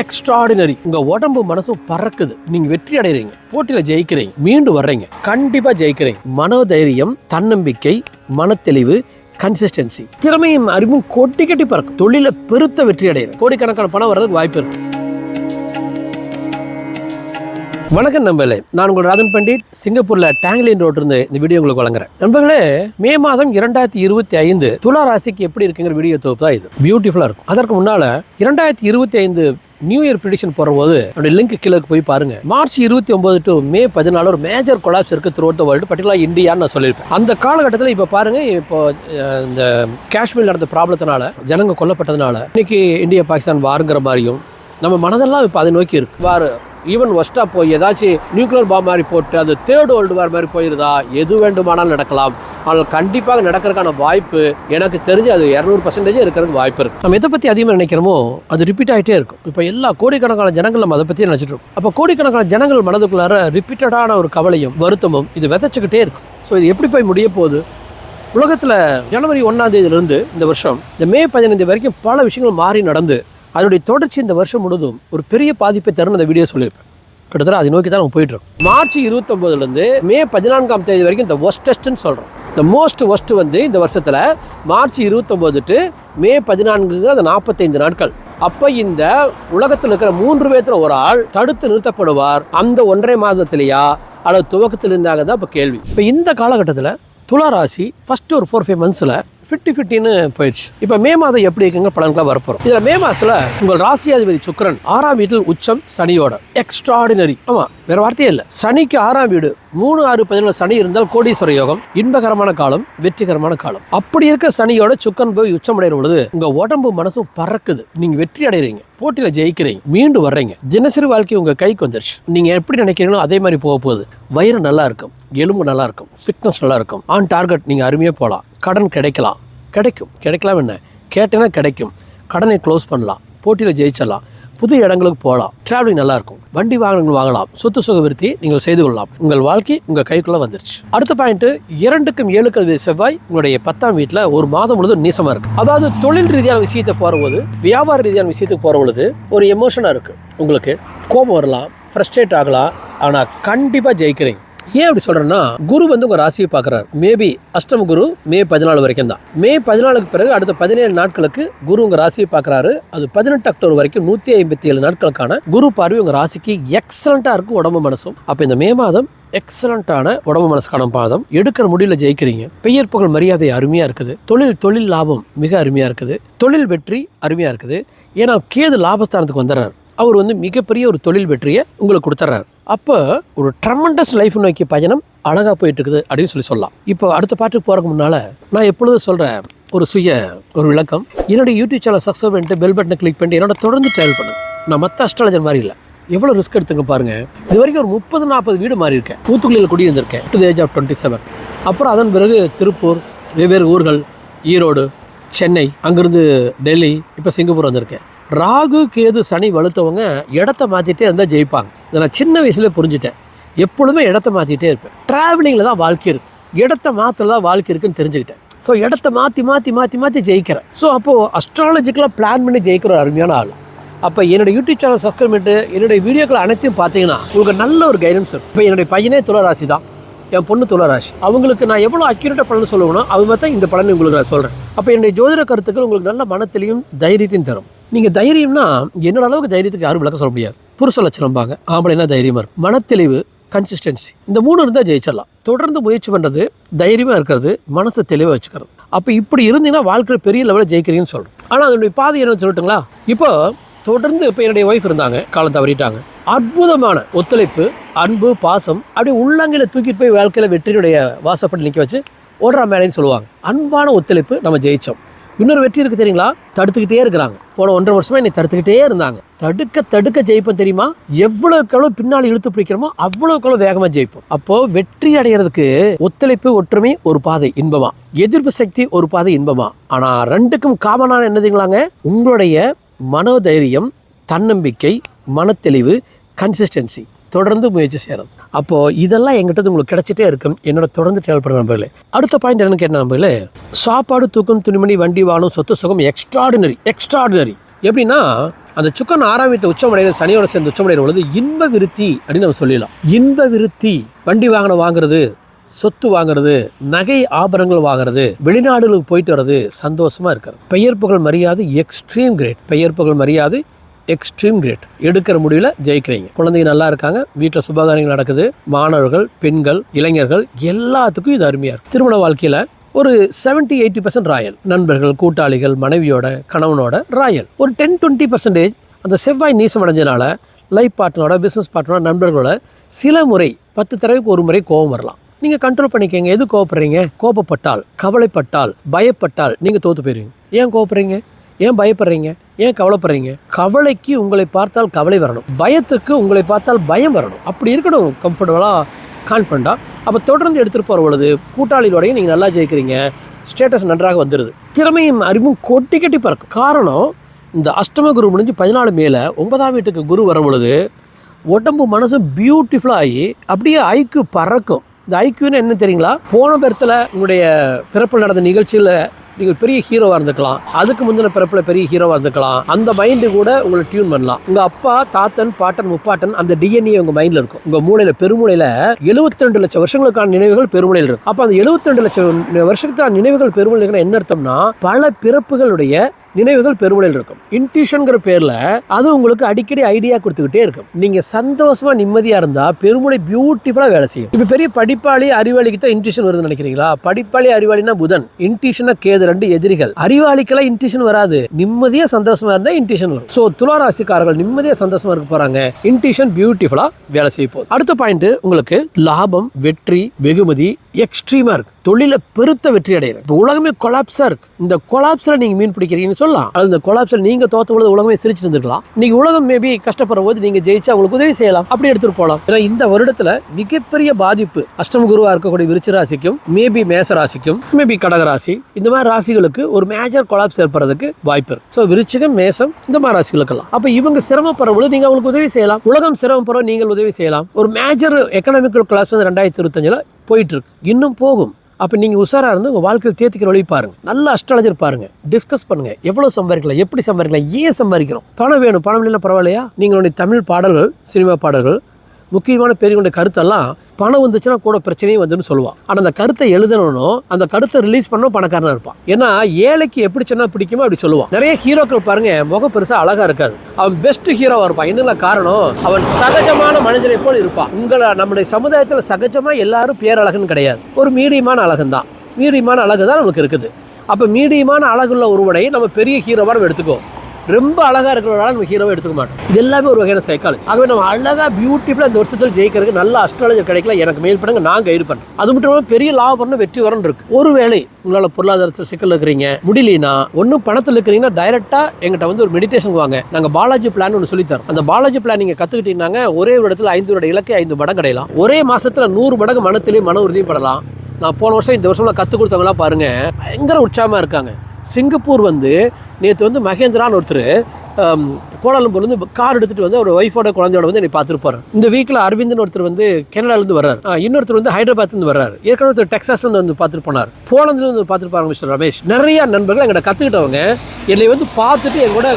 Extraordinary உங்க உடம்பு மனசும் பறக்குது. நீங்க வெற்றி அடைறீங்க போட்டியில ஜெயிக்கிறீங்க. மீண்டு வர்றீங்க. கண்டிப்பா ஜெயிக்கிறீங்க மனோதைரியம் தன்னம்பிக்கை மனத்தெளிவு கன்சிஸ்டன்சி திறமையும் அறிவும் கொட்டி கட்டி பறக்கும். தொழில பெருத்த வெற்றி அடையிற கோடிக்கணக்கான பணம் வர்றதுக்கு வாய்ப்பு இருக்கு. வணக்கம் நண்பர்களே. நான் உங்கள் ராதன் பண்டிட். சிங்கப்பூரில் டேங்லின் ரோட் இருந்து இந்த வீடியோ உங்களுக்கு வழங்குறேன். நண்பர்களே மே மாதம் இரண்டாயிரத்தி இருபத்தி ஐந்து துலா ராசிக்கு எப்படி இருக்குங்கிற வீடியோ தொகுப்பு தான் இது. பியூட்டிஃபுல்லாக இருக்கும். அதற்கு முன்னால் இரண்டாயிரத்தி இருபத்தி ஐந்து நியூ இயர் ப்ரிடிக்ஷன் போடும்போது அப்படி லிங்க் கீழே போய் பாருங்க. மார்ச் இருபத்தி ஒன்பது டு மே பதினாலு ஒரு மேஜர் கொலாப்ஸ் இருக்கு த்ரூ த வேர்ல்டு பர்டிகுலர் இந்தியான்னு நான் சொல்லியிருப்பேன். அந்த காலகட்டத்தில் இப்போ பாருங்க இப்போ இந்த காஷ்மீர் நடந்த ப்ராப்ளத்தினால ஜனங்க கொல்லப்பட்டதுனால இன்னைக்கு இந்தியா பாகிஸ்தான் வாருங்கிற மாதிரியும் நம்ம மனதெல்லாம் இப்போ அதை நோக்கி இருக்கு. வாரு ஈவன் ஒஸ்ட்டாக போய் ஏதாச்சும் நியூக்ளியர் பாம் மாதிரி போட்டு அது தேர்ட் வேர்ல்டு வார் மாதிரி போயிருதா எது வேண்டுமானாலும் நடக்கலாம். ஆனால் கண்டிப்பாக நடக்கிறதுக்கான வாய்ப்பு எனக்கு தெரிஞ்சு அது இரநூறு பர்சன்டேஜ் இருக்கிறதுக்கு வாய்ப்பு இருக்குது நம்ம எதை பற்றி அதிகமாக நினைக்கிறோமோ அது ரிப்பீட் ஆகிட்டே இருக்கும். இப்போ எல்லா கோடிக்கணக்கான ஜனங்கள் நம்ம அதை பற்றி நினச்சிட்டு இருக்கோம்? அப்போ கோடிக்கணக்கான ஜனங்கள் மனதுக்குள்ளார ரிப்பீட்டடான ஒரு கவலையும் வருத்தமும் இது விதைச்சிக்கிட்டே இருக்கும். ஸோ இது எப்படி போய் முடிய போகுது? உலகத்தில் ஜனவரி ஒன்றாம் தேதியிலிருந்து இந்த வருஷம் இந்த மே பதினைந்து வரைக்கும் பல விஷயங்கள் மாறி நடந்து அதனுடைய தொடர்ச்சி இந்த வருஷம் முழுதும் ஒரு பெரிய பாதிப்பை தரும் அந்த வீடியோ சொல்லியிருப்பேன். கிட்டத்தட்ட அதை நோக்கி தான் நம்ம போயிட்டுருக்கோம். மார்ச் இருபத்தொம்போதுலேருந்து மே பதினான்காம் தேதி வரைக்கும் இந்த ஒஸ்டஸ்ட்னு சொல்கிறோம் இந்த மோஸ்ட் ஒஸ்ட் வந்து இந்த வருஷத்தில் மார்ச் இருபத்தொம்போது டு மே பதினான்கு அந்த நாற்பத்தைந்து நாட்கள். அப்போ இந்த உலகத்தில் இருக்கிற மூன்று பேர்த்தில் ஒரு ஆள் தடுத்து நிறுத்தப்படுவார். அந்த ஒன்றரை மாதத்திலேயா? அல்லது துவக்கத்தில் இருந்தாங்க தான் இப்போ கேள்வி. இப்போ இந்த காலகட்டத்தில் துலா ராசி ஒரு ஃபோர் ஃபைவ் மந்த்ஸில் ஃபிஃப்டி ஃபிஃப்டின்னு போயிடுச்சு. இப்போ மே மாதம் எப்படி இருக்குங்க பலன்களாக வரப்போகிறோம் இதில் மே மாதத்தில் உங்கள் ராசியாதிபதி சுக்கிரன் ஆறாம் வீட்டில் உச்சம் சனியோட. எக்ஸ்ட்ராடினரி ஆமாம் வேற வார்த்தையே இல்லை. சனிக்கு ஆறாம் வீடு மூணு ஆறு பதினேழு சனி இருந்தால் கோடீஸ்வர யோகம் இன்பகரமான காலம் வெற்றிகரமான காலம். அப்படி இருக்க சனியோட சுக்கன் போய் உச்சம் அடைகிற பொழுது உங்க உடம்பு மனசு பறக்குது. நீங்க வெற்றி அடைகிறீங்க. போட்டியில ஜெயிக்கிறீங்க. மீண்டு வர்றீங்க. தினசரி வாழ்க்கை உங்க கைக்கு வந்துருச்சு. நீங்க எப்படி நினைக்கிறீங்களோ அதே மாதிரி போக போகுது. வயிறு நல்லா இருக்கும். எலும்பு நல்லா இருக்கும். ஃபிட்னஸ் நல்லா இருக்கும். ஆன் டார்கெட் நீங்க அருமையாக போகலாம். கடன் கிடைக்கலாம். கிடைக்கும். கிடைக்கலாம் என்ன? கேட்டேன்னா கிடைக்கும். கடனை க்ளோஸ் பண்ணலாம். போட்டியில் ஜெயிச்சிடலாம். புது இடங்களுக்கு போகலாம். டிராவலிங் நல்லா இருக்கும் வண்டி வாகனங்கள் வாங்கலாம். சொத்து சுக விருத்தி நீங்கள் செய்து கொள்ளலாம். உங்கள் வாழ்க்கை உங்கள் கைக்குள்ளே வந்துருச்சு. அடுத்த பாயிண்ட் இரண்டுக்கும் ஏழுக்கு செவ்வாய் உங்களுடைய பத்தாம் வீட்டில் ஒரு மாதம் முழுதும் நீசமாக இருக்கு. அதாவது தொழில் ரீதியான விஷயத்தை போகும்போது வியாபார ரீதியான விஷயத்துக்கு போகிற பொழுது ஒரு எமோஷனாக இருக்குது உங்களுக்கு கோபம் வரலாம் ஃப்ரஸ்ட்ரேட் ஆகலாம். ஆனால் கண்டிப்பாக ஜெயிக்கிறீங்க. ஏன் அப்படி சொல்கிறேன்னா குரு வந்து உங்கள் ராசியை பார்க்குறாரு. மேபி அஷ்டம குரு மே பதினாலு வரைக்கும் தான். மே பதினாலுக்கு பிறகு அடுத்த பதினேழு நாட்களுக்கு குரு உங்கள் ராசியை பார்க்குறாரு. அது பதினெட்டு அக்டோபர் வரைக்கும் நூற்றி ஐம்பத்தி ஏழு நாட்களுக்கான குரு பார்வை உங்கள் ராசிக்கு எக்ஸலண்ட்டாக இருக்கும் உடம்பு மனசும். அப்போ இந்த மே மாதம் எக்ஸலண்ட்டான உடம்பு மனசுக்கான பாதம். எடுக்கிற முடியல ஜெயிக்கிறீங்க. பெயர் புகழ் மரியாதை அருமையாக இருக்குது. தொழில் தொழில் லாபம் மிக அருமையாக இருக்குது. தொழில் வெற்றி அருமையாக இருக்குது. ஏன்னா கேது லாபஸ்தானத்துக்கு வந்துடுறார். அவர் வந்து மிகப்பெரிய ஒரு தொழில் வெற்றியை உங்களுக்கு கொடுத்துட்றாரு. அப்போ ஒரு ட்ரமண்டஸ் லைஃப் நோக்கி பயணம் அழகாக போயிட்டு இருக்குது அப்படின்னு சொல்லி சொல்லலாம். இப்போ அடுத்த பாட்டுக்கு போகிறக்கு முன்னால் நான் எப்பொழுதும் சொல்கிறேன் ஒரு சுய ஒரு விளக்கம். என்னுடைய யூடியூப் சேனல் சப்ஸ்கிரைப் பண்ணிட்டு பெல் பட்டனை கிளிக் பண்ணிட்டு என்னோட தொடர்ந்து ட்ராவல் பண்ணு நான் மற்ற அஸ்ட்ராலஜர் மாதிரி இல்லை. எவ்வளோ ரிஸ்க் எடுத்துங்க பாருங்க. இது வரைக்கும் ஒரு முப்பது நாற்பது வீடு மாறி இருக்கேன். தூத்துக்குடியில் குடியிருந்திருக்கேன் to age of twenty seven அப்புறம் அதன் பிறகு திருப்பூர் வெவ்வேறு ஊர்கள் ஈரோடு சென்னை அங்கேருந்து டெல்லி இப்போ சிங்கப்பூர் வந்திருக்கேன். ராகு கேது சனி வலுத்தவங்க இடத்த மாற்றிட்டே இருந்தால் ஜெயிப்பாங்க. இதை நான் சின்ன வயசுல புரிஞ்சுட்டேன். எப்பொழுதுமே இடத்த மாற்றிட்டே இருப்பேன். ட்ராவலிங்கில் தான் வாழ்க்கை இருக்குது இடத்த மாற்றல தான் வாழ்க்கை இருக்குன்னு தெரிஞ்சுக்கிட்டேன். ஸோ இடத்த மாற்றி மாற்றி மாற்றி மாற்றி ஜெயிக்கிறேன். ஸோ அப்போது அஸ்ட்ராலஜிக்கலாக பிளான் பண்ணி ஜெயிக்கிற ஒரு அருமையான ஆள். அப்போ என்னுடைய யூடியூப் சேனல் சப்ஸ்கிரைப் பண்ணிட்டு என்னுடைய வீடியோக்கள் அனைத்தையும் பார்த்தீங்கன்னா உங்களுக்கு நல்ல ஒரு கைடன்ஸ் இருக்கும் இப்போ என்னுடைய பையனே துளராசி தான். என் பொண்ணு துளராசி. அவங்களுக்கு நான் எவ்வளோ அக்யூரேட்டாக பலன் சொல்லுவேனோ அது மாதிரி தான் இந்த பலன் உங்களுக்கு நான் சொல்கிறேன் அப்போ என்னுடைய ஜோதிட கருத்துக்கள் உங்களுக்கு நல்ல மனத்திலையும் தைரியத்தையும் தரும். நீங்கள் தைரியம்னா என்னோட அளவுக்கு தைரியத்துக்கு யாரும் விளக்க சொல்ல முடியாது. புருஷ லட்சணம்பாங்க. ஆம்பளைனா தைரியமாக இருக்கும் மனத்தெளிவு கன்சிஸ்டன்சி இந்த மூணு இருந்தால் ஜெயிச்சிடலாம். தொடர்ந்து முயற்சி பண்ணுறது தைரியமாக இருக்கிறது மனசை தெளிவாக வச்சுக்கிறது. அப்போ இப்படி இருந்தீங்கன்னா வாழ்க்கையில் பெரிய லெவலில் ஜெயிக்கிறீங்கன்னு சொல்கிறோம் ஆனால் அதனுடைய பாதை என்னன்னு சொல்லட்டுங்களா? இப்போ தொடர்ந்து இப்போ என்னுடைய ஒய்ஃப் இருந்தாங்க. காலம் தவறிட்டாங்க. அற்புதமான ஒத்துழைப்பு அன்பு பாசம் அப்படியே உள்ளங்கையில் தூக்கிட்டு போய் வாழ்க்கையில் வெற்றியுடைய வாசப்பட்டு நிற்க வச்சு ஓடுறா மேலேன்னு சொல்லுவாங்க. அன்பான ஒத்துழைப்பு நம்ம ஜெயித்தோம் இன்னொரு வெற்றி இருக்குது தெரியுங்களா? தடுத்துக்கிட்டே இருக்கிறாங்க. போன ஒன்றரை வருஷமா என்னை தடுத்துக்கிட்டே இருந்தாங்க. தடுக்க தடுக்க ஜெயிப்போம் தெரியுமா? எவ்வளவுக்கு எவ்வளோ பின்னால் இழுத்து பிடிக்கிறோமோ அவ்வளோக்கு எவ்வளோ வேகமாக ஜெயிப்போம். அப்போ வெற்றி அடைகிறதுக்கு ஒத்துழைப்பு ஒற்றுமை ஒரு பாதை இன்பமா? எதிர்ப்பு சக்தி ஒரு பாதை இன்பமா? ஆனால் ரெண்டுக்கும் காமனான என்னதுங்களாங்க உங்களுடைய மனோதைரியம் தன்னம்பிக்கை மனத்தெளிவு கன்சிஸ்டன்சி தொடர்ந்து முயற்சி செய்கிறது அப்போது இதெல்லாம் எங்கிட்ட உங்களுக்கு கிடைச்சிட்டே இருக்கும். என்னோட தொடர்ந்து தேவைப்படுற நம்பர்களே அடுத்த பாயிண்ட் என்னன்னு கேட்ட நம்பர்களே சாப்பாடு தூக்கம் துணிமணி வண்டி வானம் சொத்து சுகம் எக்ஸ்ட்ராடினரி எக்ஸ்ட்ராடினரி எப்படின்னா அந்த சுக்கன் ஆறாம் வீட்டு உச்சமடைகிற சனியோட சேர்ந்து உச்சமடைகிற பொழுது இன்ப விருத்தி அப்படின்னு நம்ம சொல்லிடலாம். இன்ப விருத்தி வண்டி வாகனம் வாங்குறது சொத்து வாங்குறது நகை ஆபரணங்கள் வாங்குறது வெளிநாடுகளுக்கு போயிட்டு வர்றது சந்தோஷமா இருக்கிறது. பெயர் புகழ் மரியாதை எக்ஸ்ட்ரீம் கிரேட் பெயர் புகழ் மரியாதை எக்ஸ்ட்ரீம் கிரேட் எடுக்கிற முடிவில் ஜெயிக்கிறீங்க. குழந்தைங்க நல்லா இருக்காங்க வீட்டில் சுபகாரியங்கள் நடக்குது. மாணவர்கள் பெண்கள் இளைஞர்கள் எல்லாத்துக்கும் இது அருமையாக இருக்கும் திருமண வாழ்க்கையில் ஒரு 70 எயிட்டி பர்சன்ட் ராயல். நண்பர்கள் கூட்டாளிகள் மனைவியோட கணவனோட ராயல். ஒரு டென் டுவெண்ட்டி பர்சன்டேஜ் அந்த செவ்வாய் நீசம் அடைஞ்சனால லைஃப் பார்ட்னரோட பிஸ்னஸ் பார்ட்னரோட நண்பர்களோட சில முறை பத்து தடவைக்கு ஒரு முறை கோபம் வரலாம். நீங்கள் கண்ட்ரோல் பண்ணிக்கங்க. எது கோவப்படுறீங்க? கோபப்பட்டால் கவலைப்பட்டால் பயப்பட்டால் நீங்கள் தோற்று போயிருவீங்க. ஏன் கோவப்படுறீங்க? ஏன் பயப்படுறீங்க? ஏன் கவலைப்படுறீங்க? கவலைக்கு உங்களை பார்த்தால் கவலை வரணும். பயத்துக்கு உங்களை பார்த்தால் பயம் வரணும். அப்படி இருக்கணும். கம்ஃபர்டபுளாக கான்ஃபிடண்ட்டாக அப்போ தொடர்ந்து எடுத்துகிட்டு போகிற பொழுது கூட்டாளியோடையும் நீங்கள் நல்லா ஜெயிக்கிறீங்க. ஸ்டேட்டஸ் நன்றாக வந்துடுது திறமையும் அறிவும் கொட்டி கட்டி பறக்கும். காரணம் இந்த அஷ்டம குரு முடிஞ்சு பதினாலு மேலே ஒன்பதாம் வீட்டுக்கு குரு வரும் பொழுது உடம்பு மனசு பியூட்டிஃபுல்லாகி அப்படியே ஐக்கு பறக்கும். இந்த ஐக்கியூன்னு என்ன தெரியுங்களா? போன பெருத்தில் உங்களுடைய பிறப்பில் நடந்த நிகழ்ச்சியில் நீங்கள் பெரிய ஹீரோவாக இருந்துக்கலாம். அதுக்கு முந்தின பிறப்பில் பெரிய ஹீரோவாக இருந்துக்கலாம். அந்த மைண்டு கூட உங்களை டியூன் பண்ணலாம். உங்கள் அப்பா தாத்தன் பாட்டன் முப்பாட்டன் அந்த டிஎன்ஏ உங்கள் மைண்டில் இருக்கும். உங்கள் மூளையில் பெருமூளையில் 72 ரெண்டு லட்சம் வருஷங்களுக்கான நினைவுகள் பெருமூளையில் இருக்கும். அப்போ அந்த 72 ரெண்டு லட்சம் வருஷத்துக்கான நினைவுகள் பெருமூளையில் என்ன அர்த்தம்னா பல பிறப்புகளுடைய நினைவுகள் பெருமூளையில் இருக்கும். இன்ட்யூஷன்ங்கிற பேரில் அது உங்களுக்கு அடிக்கடி ஐடியா கொடுத்துக்கிட்டே இருக்கும். நீங்கள் சந்தோஷமாக நிம்மதியாக இருந்தால் பெருமுளை பியூட்டிஃபுல்லாக வேலை செய்யும். இப்போ பெரிய படிப்பாளி அறிவாளிக்கு தான் இன்ட்யூஷன் வருதுன்னு நினைக்கிறீங்களா? படிப்பாளி அறிவாளினா புதன். இன்ட்யூஷனாக கேது ரெண்டு எதிரிகள். அறிவாளிக்கெல்லாம் இன்ட்யூஷன் வராது. நிம்மதியாக சந்தோஷமாக இருந்தால் இன்ட்யூஷன் வரும். ஸோ துளாராசிக்காரர்கள் நிம்மதியாக சந்தோஷமாக இருக்க போகிறாங்க இன்ட்யூஷன் பியூட்டிஃபுல்லாக வேலை செய்ய போகுது. அடுத்த பாயிண்ட் உங்களுக்கு லாபம் வெற்றி வெகுமதி எக்ஸ்ட்ரீமாக இருக்கு. தொழில பெருத்த வெற்றி அடையிற இப்போ உலகமே கொலாப்ஸா இருக்கு. இந்த கொலாப்ஸில் நீங்க மீன் பிடிக்கிறீங்கன்னு சொல்லலாம். அது இந்த கொலாப்ஸில் நீங்க தோத்த பொழுது உலகமே சிரிச்சிட்டு இருந்திருக்கலாம். இன்னைக்கு உலகம் மேபி கஷ்டப்படுற போது நீங்க ஜெயிச்சு அவங்களுக்கு உதவி செய்யலாம். அப்படி எடுத்துட்டு போகலாம் ஏன்னா இந்த வருடத்துல மிகப்பெரிய பாதிப்பு அஷ்டம குருவா இருக்கக்கூடிய விருச்சிக ராசிக்கும் மேபி மேச ராசிக்கும் மேபி கடக ராசி இந்த மாதிரி ராசிகளுக்கு ஒரு மேஜர் கொலாப்ஸ் ஏற்படுறதுக்கு வாய்ப்பு இருக்கு. ஸோ விருச்சிகம் மேசம் இந்த மாதிரி ராசிகளுக்கெல்லாம். அப்போ இவங்க சிரமப்படுற பொழுது நீங்க அவங்களுக்கு உதவி செய்யலாம். உலகம் சிரமப்படுற நீங்கள் உதவி செய்யலாம். ஒரு மேஜர் எக்கனாமிக்கல் கொலாப்ஸ் வந்து ரெண்டாயிரத்தி இருபத்தஞ்சில் போயிட்டுருக்கு. இன்னும் போகும். அப்போ நீங்கள் உஷாராக இருந்து உங்கள் வாழ்க்கையில் தேர்த்திக்கிற வழி பாருங்கள் நல்ல அஸ்ட்ராலஜர் பாருங்கள் டிஸ்கஸ் பண்ணுங்கள் எவ்வளோ சம்பாதிக்கலாம் எப்படி சம்பாதிக்கலாம் ஏன் சம்பாதிக்கிறோம்? பணம் வேணும் பணம் இல்லைன்னா பரவாயில்லையா? நீங்களுடைய தமிழ் பாடல்கள் சினிமா பாடல்கள் முக்கியமான பெரியவங்களுடைய கருத்தெல்லாம் பணம் வந்துச்சுன்னா கூட பிரச்சனையும் வந்துன்னு சொல்லுவான். ஆனால் அந்த கருத்தை எழுதணும் அந்த கருத்தை ரிலீஸ் பண்ண பணக்காரனாக இருப்பான். ஏன்னா ஏழைக்கு எப்படி சொன்னால் பிடிக்குமோ அப்படி சொல்லுவான். நிறைய ஹீரோக்கள் பாருங்க முகம் பெருசாக அழகாக இருக்காது. அவன் பெஸ்ட் ஹீரோவாக இருப்பான். என்னென்ன காரணம்? அவன் சகஜமான மனிதனை போல் இருப்பான். உங்களை நம்முடைய சமுதாயத்தில் சகஜமாக எல்லாரும் பேரழகுன்னு கிடையாது. ஒரு மீடியமான அழகன் தான் மீடியமான அழகு தான் நமக்கு இருக்குது. அப்போ மீடியமான அழகுள்ள ஒருவனை நம்ம பெரிய ஹீரோவாக நம்ம எடுத்துக்கோ ரொம்ப அழகாக இருக்கிறவங்களால நம்ம ஹீரோவை எடுத்துக்க மாட்டோம். இது எல்லாமே ஒரு வகையான சைக்காலஜி ஆகவே நம்ம அழகாக பியூட்டிஃபுல்லாக இந்த வருஷத்தில் ஜெயிக்கிறதுக்கு நல்ல அஸ்ட்ராலஜர் கிடைக்கல. எனக்கு மெயில் பண்ணுங்க நான் கைடு பண்ணேன் அது மட்டும் இல்லாமல் பெரிய லாபம் பண்ண வெற்றி வரணும் இருக்கு. ஒருவேளை உங்களால் பொருளாதாரத்தில் சிக்கல் இருக்கிறீங்க முடியலனா ஒன்றும் பணத்தில் இருக்கிறீங்கன்னா டைரெக்டாக எங்கிட்ட வந்து ஒரு மெடிடேஷன் வாங்க. நாங்கள் பாலாஜி பிளான் ஒன்று சொல்லித்தரோம் அந்த பாலாஜி பிளான் நீங்கள் கற்றுக்கிட்டீங்கன்னா ஒரே ஒரு இடத்துல ஐந்து வருட இலக்கை ஐந்து மடங்கு அடையலாம். ஒரே மாதத்தில் நூறு மடங்கு மனத்திலேயே மன உறுதியும் படலாம். நான் போன வருஷம் இந்த வருஷம்லாம் கற்றுக் கொடுத்தவங்களாம் பாருங்கள் பயங்கர உற்சாகமாக இருக்காங்க. சிங்கப்பூர் வந்து நேற்று வந்து மகேந்திரான்னு ஒருத்தர் கோலாலம்பூர்லேருந்து கார் எடுத்துகிட்டு வந்து ஒரு ஒய்ஃபோட குழந்தையோட வந்து என்னை பார்த்துட்டு போகிறார் இந்த வீக்கில் அரவிந்தன் ஒருத்தர் வந்து கனடாலேருந்து வர்றார். ஆ, இன்னொருத்தர் வந்து ஹைதராபாத்லேருந்து வர்றார். ஏற்கனவே ஒருத்தர் டெக்ஸாஸ்லேருந்து வந்து பார்த்துட்டு போனார். போனதுலேருந்து வந்து பார்த்துட்டு மிஸ்டர் ரமேஷ். நிறையா நண்பர்கள் எங்கிட்ட கற்றுக்கிட்டவங்க என்னை வந்து பார்த்துட்டு என் கூட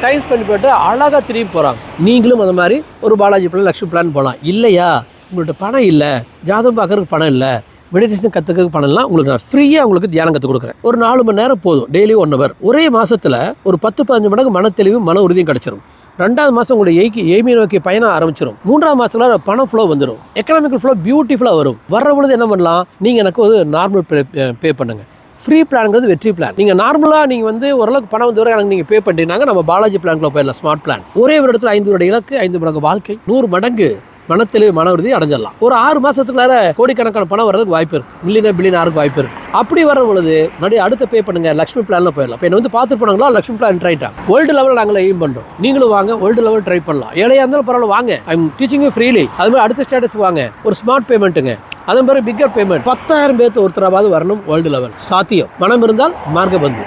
டைம் ஸ்பெண்ட் போயிட்டு அழகாக திரும்பி போகிறாங்க நீங்களும் அந்த மாதிரி ஒரு பாலாஜி பிளான் லக்ஷ்மி பிளான் போகலாம் இல்லையா? உங்கள்கிட்ட பணம் இல்லை. ஜாதகம் பார்க்கறதுக்கு பணம் இல்லை. மெடிடேஷன் கற்றுக்க பண்ணலாம் உங்களுக்கு நான் ஃப்ரீயாக உங்களுக்கு தியானம் கற்றுக் கொடுக்குறேன். ஒரு நாலு மணி நேரம் போதும். டெய்லி ஒன் ஹவர் ஒரே மாதத்தில் ஒரு பத்து பதினஞ்சு மடங்கு மன தெளிவும் மன உறுதியும் கிடச்சிரும். ரெண்டாவது மாதம் உங்களுடைய எய்க்கு எய்மை நோக்கி பயணம் ஆரம்பிச்சிடும் மூன்றாவது மாதத்துல பணம் ஃப்ளோ வந்துடும் எக்கனாமிக்கல் ஃப்ளோ பியூட்டிஃபுல்லாக வரும். வர்ற பொழுது என்ன பண்ணலாம்? நீங்கள் எனக்கு ஒரு நார்மல் பே பே பண்ணுங்க. ஃப்ரீ பிளான்ங்கிறது வெற்றி பிளான் நீங்கள் நார்மலாக நீங்கள் வந்து ஓரளவுக்கு பணம் வந்து எனக்கு நீங்கள் பே பண்ணிட்டீங்கன்னா நம்ம பாலாஜி பிளான்குள்ள போயிடலாம். ஸ்மார்ட் பிளான் ஒரே ஒரு இடத்துல ஐந்து வருட இலக்கு ஐந்து மடங்கு வாழ்க்கை நூறு மடங்கு மனத்தெளிவு மன உறுதி அடைஞ்சிடலாம். ஒரு ஆறு மாசத்துக்குள்ளார கோடிக்கணக்கான பணம் வர்றதுக்கு வாய்ப்பு இருக்கு. மில்லியனர் பில்லியனருக்கு வாய்ப்பு இருக்கு. அப்படி வர பொழுது மறுபடியும் அடுத்த பே பண்ணுங்க லக்ஷ்மி பிளான்ல போயிடலாம். இப்போ என்ன வந்து பார்த்து போனாங்களா? லக்ஷ்மி பிளான் ட்ரை ஆகும் வேர்ல்டு லெவலில் நாங்கள் எய்ம் பண்ணுறோம் நீங்களும் வாங்க வேர்ல்டு லெவல் ட்ரை பண்ணலாம். ஏழையா இருந்தாலும் பரவாயில்ல வாங்க. ஐம் டீச்சிங் ஃப்ரீலி அது மாதிரி அடுத்த ஸ்டேட்டஸ் வாங்க. ஒரு ஸ்மார்ட் பேமெண்ட்டுங்க அதன் பிறகு பிக்கர் பேமெண்ட் பத்தாயிரம் பேர்த்து ஒருத்தராவது வரணும் வேர்ல்டு லெவல் சாத்தியம். மனம் இருந்தால் மார்க்க பந்து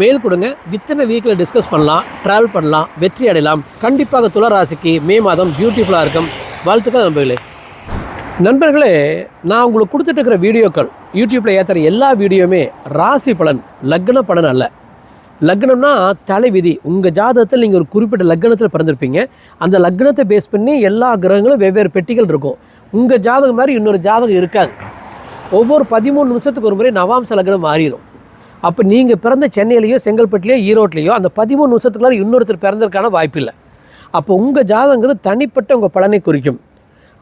மெயில் கொடுங்க. இத்தனை வீக்கில் டிஸ்கஸ் பண்ணலாம் ட்ராவல் பண்ணலாம் வெற்றி அடையலாம். கண்டிப்பாக துளராசிக்கு மே மாதம் பியூட்டிஃபுல்லாக இருக்கும். வாழ்த்துக்கள் நண்பர்களே. நண்பர்களே நான் உங்களுக்கு கொடுத்துட்டு இருக்கிற வீடியோக்கள் யூடியூப்பில் ஏற்றுற எல்லா வீடியோவுமே ராசி பலன் லக்ன பலன் அல்ல. லக்னம்னா தலைவிதி உங்கள் ஜாதகத்தில் நீங்கள் ஒரு குறிப்பிட்ட லக்னத்தில் பிறந்திருப்பீங்க. அந்த லக்னத்தை பேஸ் பண்ணி எல்லா கிரகங்களும் வெவ்வேறு பெட்டிகள் இருக்கும். உங்கள் ஜாதகம் மாதிரி இன்னொரு ஜாதகம் இருக்காது. ஒவ்வொரு பதிமூணு நிமிஷத்துக்கு ஒரு முறை நவாம்ச லக்னம் மாறிடும். அப்போ நீங்கள் பிறந்த சென்னையிலேயோ செங்கல்பட்டுலையோ ஈரோட்லேயோ அந்த பதிமூணு நிமிஷத்துக்குள்ளார இன்னொருத்தர் பிறந்திருக்கான வாய்ப்பில்லை. அப்போ உங்கள் ஜாதகங்கிறது தனிப்பட்ட உங்கள் பலனை குறிக்கும்.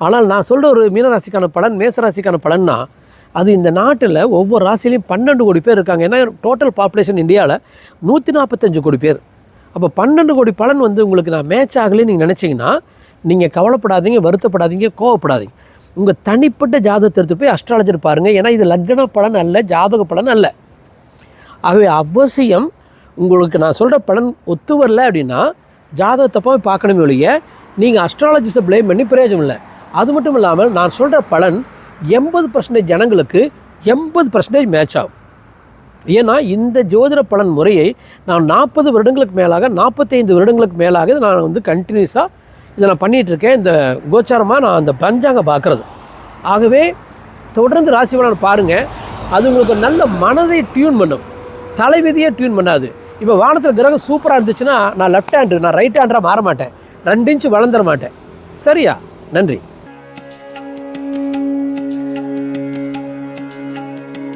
ஆனால் நான் சொல்கிற ஒரு மீனராசிக்கான பலன் மேசராசிக்கான பலன்னா அது இந்த நாட்டில் ஒவ்வொரு ராசிலையும் பன்னெண்டு கோடி பேர் இருக்காங்க. ஏன்னா டோட்டல் பாப்புலேஷன் இந்தியாவில் நூற்றி நாற்பத்தஞ்சு கோடி பேர். அப்போ பன்னெண்டு கோடி பலன் வந்து உங்களுக்கு நான் மேட்ச் ஆகலைன்னு நீங்கள் நினச்சிங்கன்னா நீங்கள் கவலைப்படாதீங்க வருத்தப்படாதீங்க கோவப்படாதீங்க. உங்கள் தனிப்பட்ட ஜாதகத்தை எடுத்து போய் அஸ்ட்ராலஜர் பாருங்கள் ஏன்னா இது லக்ன பலன் அல்ல ஜாதக பலன் அல்ல. ஆகவே அவசியம் உங்களுக்கு நான் சொல்கிற பலன் ஒத்து வரல அப்படின்னா ஜாதகத்தை போய் பார்க்கணுமே ஒழிய நீங்கள் அஸ்ட்ராலஜிஸை ப்ளேம் பண்ணி பிரயோஜனம் இல்லை. அது மட்டும் இல்லாமல் நான் சொல்கிற பலன் எண்பது பர்சன்டேஜ் ஜனங்களுக்கு எண்பது பர்சன்டேஜ் மேட்ச் ஆகும். ஏன்னா இந்த ஜோதிட பலன் முறையை நான் நாற்பது வருடங்களுக்கு மேலாக நாற்பத்தைந்து வருடங்களுக்கு மேலாக இதை நான் வந்து கண்டினியூஸாக இதை நான் பண்ணிகிட்ருக்கேன் இந்த கோச்சாரமாக நான் அந்த பஞ்சாங்க பார்க்குறது. ஆகவே தொடர்ந்து ராசி பலன் பாருங்கள் அது உங்களுக்கு நல்ல மனதை டியூன் பண்ணும். தலைவிதியை டியூன் பண்ணாது. இப்போ வானத்தில் கிரகம் சூப்பராக இருந்துச்சுன்னா நான் லெஃப்ட் ஹேண்டு நான் ரைட் ஹேண்டராக மாற மாட்டேன். ரெண்டு இன்ச்சு வளர்ந்துட மாட்டேன். சரியா? நன்றி.